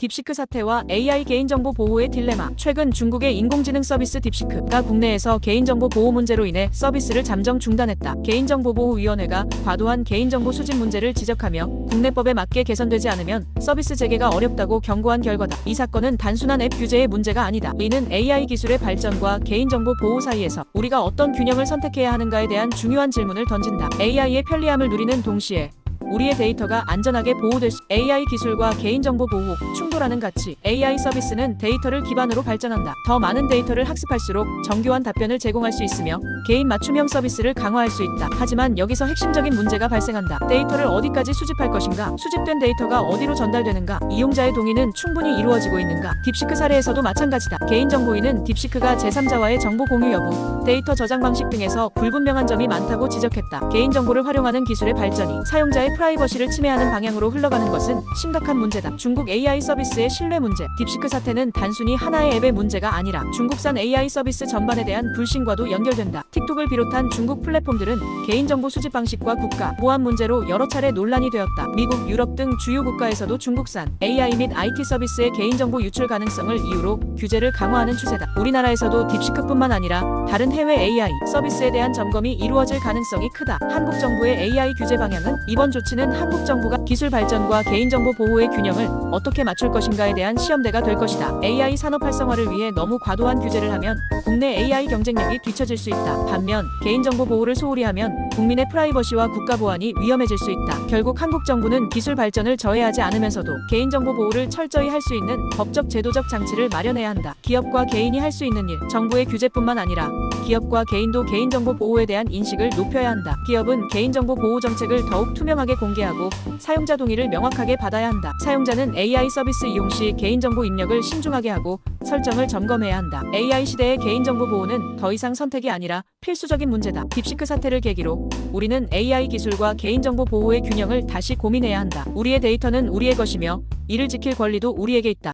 딥시크 사태와 AI 개인정보 보호의 딜레마. 최근 중국의 인공지능 서비스 딥시크가 국내에서 개인정보 보호 문제로 인해 서비스를 잠정 중단했다. 개인정보보호위원회가 과도한 개인정보 수집 문제를 지적하며 국내법에 맞게 개선되지 않으면 서비스 재개가 어렵다고 경고한 결과다. 이 사건은 단순한 앱 규제의 문제가 아니다. 이는 AI 기술의 발전과 개인정보 보호 사이에서 우리가 어떤 균형을 선택해야 하는가에 대한 중요한 질문을 던진다. AI의 편리함을 누리는 동시에 우리의 데이터가 안전하게 보호될 수 AI 기술과 개인정보 보호 충돌하는 가치 AI 서비스는 데이터를 기반으로 발전한다. 더 많은 데이터를 학습할수록 정교한 답변을 제공할 수 있으며 개인 맞춤형 서비스를 강화할 수 있다. 하지만 여기서 핵심적인 문제가 발생한다. 데이터를 어디까지 수집할 것인가? 수집된 데이터가 어디로 전달되는가? 이용자의 동의는 충분히 이루어지고 있는가? 딥시크 사례에서도 마찬가지다. 개인정보인은 딥시크가 제3자와의 정보 공유 여부, 데이터 저장 방식 등에서 불분명한 점이 많다고 지적했다. 개인정보를 활용하는 기술의 발전이 사용자의 프라이버시를 침해하는 방향으로 흘러가는 것은 심각한 문제다. 중국 AI 서비스의 신뢰 문제. 딥시크 사태는 단순히 하나의 앱의 문제가 아니라 중국산 AI 서비스 전반에 대한 불신과도 연결된다. 틱톡을 비롯한 중국 플랫폼들은 개인정보 수집 방식과 국가 보안 문제로 여러 차례 논란이 되었다. 미국, 유럽 등 주요 국가에서도 중국산 AI 및 IT 서비스의 개인정보 유출 가능성을 이유로 규제를 강화하는 추세다. 우리나라에서도 딥시크뿐만 아니라 다른 해외 AI 서비스에 대한 점검이 이루어질 가능성이 크다. 한국 정부의 AI 규제 방향은 이번 조치 는 한국 정부가 기술 발전과 개인정보 보호의 균형을 어떻게 맞출 것인가에 대한 시험대가 될 것이다. AI 산업 활성화를 위해 너무 과도한 규제를 하면 국내 AI 경쟁력이 뒤처질 수 있다. 반면 개인정보 보호를 소홀히 하면 국민의 프라이버시와 국가 보안이 위험해질 수 있다. 결국 한국 정부는 기술 발전을 저해하지 않으면서도 개인정보 보호를 철저히 할 수 있는 법적 제도적 장치를 마련해야 한다. 기업과 개인이 할 수 있는 일, 정부의 규제뿐만 아니라 기업과 개인도 개인정보 보호에 대한 인식을 높여야 한다. 기업은 개인정보 보호 정책을 더욱 투명하게 공개하고 사용자 동의를 명확하게 받아야 한다. 사용자는 AI 서비스 이용 시 개인정보 입력을 신중하게 하고 설정을 점검해야 한다. AI 시대의 개인정보 보호는 더 이상 선택이 아니라 필수적인 문제다. 딥시크 사태를 계기로 우리는 AI 기술과 개인정보 보호의 균형을 다시 고민해야 한다. 우리의 데이터는 우리의 것이며 이를 지킬 권리도 우리에게 있다.